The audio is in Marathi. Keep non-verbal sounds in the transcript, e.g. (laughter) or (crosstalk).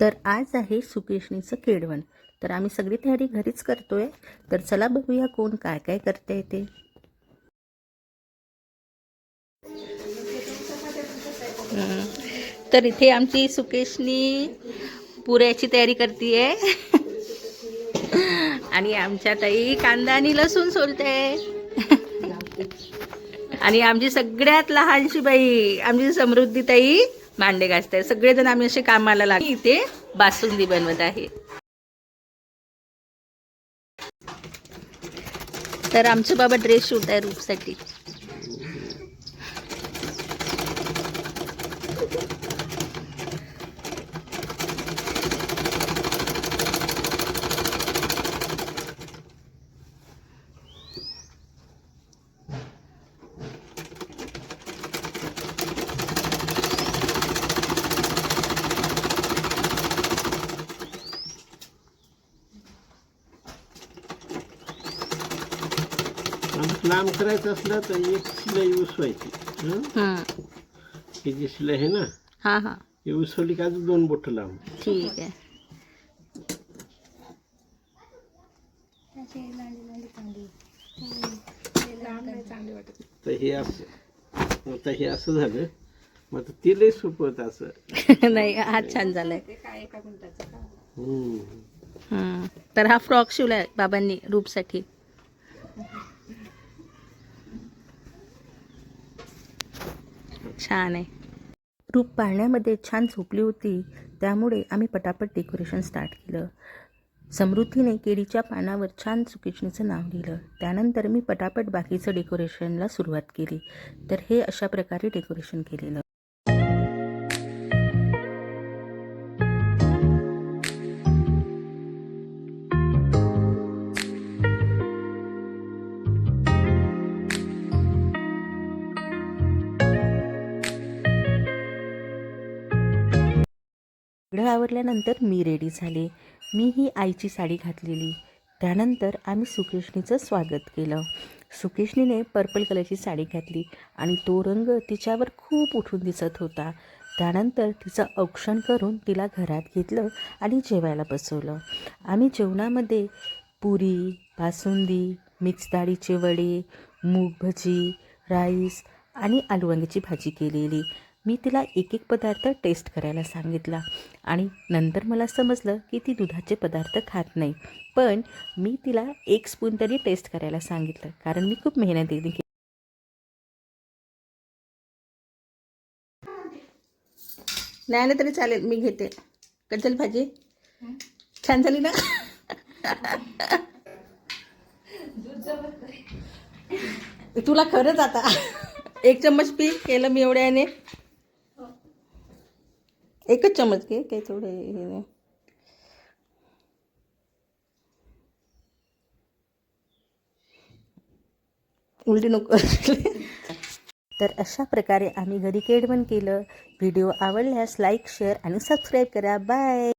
तर आज आहे सुकेशणीचं केळवण. तर आम्ही सगळी तयारी घरीच करतोय. तर चला बघूया कोण काय काय करते ते. तर इथे आमची सुकेशनी पुऱ्याची तयारी करते आणि आमच्या ताई कांदा आणि लसूण सोलते. आणि आमची सगळ्यात लहानशी बाई आमची समृद्धी ताई. भांडे घासताय. सगळेजण आम्ही असे कामाला लागले. इथे बासुंदी बनवत आहे. तर आमचे बाबा ड्रेस शूट आहे रूपसाठी आणि लांब करायचं असलं तर एक शिलाई उसवायची हं? हम्म. ही जी शिलाई आहे ना हा हा ही उसवली का अजून दोन बोट लांब ठीक आहे तर हे असं आता हे असं झालं मग आता ते लय सोपं होतं असं (laughs) नाही हा छान झालाय हम्म. हम्म. तर हा फ्रॉक शिवलाय बाबांनी रूपसाठी छान आहे. रूप पाळण्यामध्ये छान झोपली होती त्यामुळे आम्ही पटापट डेकोरेशन स्टार्ट केलं. समृद्धीने केळीच्या पानावर छान सुकेशणीचं नाव लिहिलं. त्यानंतर मी पटापट बाकीचं डेकोरेशनला सुरुवात केली. तर हे अशा प्रकारे डेकोरेशन केलेलं. सगळं आवडल्यानंतर मी रेडी झाले. मी ही आईची साडी घातलेली. त्यानंतर आम्ही सुकेशनीचं स्वागत केलं. सुकेशनीने पर्पल कलरची साडी घातली आणि तो रंग तिच्यावर खूप उठून दिसत होता. त्यानंतर तिचं औक्षण करून तिला घरात घेतलं आणि जेवायला बसवलं. आम्ही जेवणामध्ये पुरी बासुंदी मिक्स डाळीचे वडे मूग भजी राईस आणि आलू वांग्याची भाजी केलेली. मी तिला एक एक पदार्थ टेस्ट करायला सांगितला. आणि नंतर मला समजलं की ती दुधाचे पदार्थ खात नाही. पण मी तिला एक स्पून तरी टेस्ट करायला सांगितलं. कारण मी खूप मेहनत केली. नाही आलं तरी चालेल. मी घेते. कट झाली भाजी. छान झाली ना? (laughs) तुला खरंच आता एक चम्मच पी. केलं मी एवढ्याने. एकच चमच घे काही थोडे हे नाही. उलटी नको तर अशा प्रकारे आम्ही घरी केडवण केलं. व्हिडिओ आवडल्यास लाईक शेअर आणि सबस्क्राईब करा. बाय.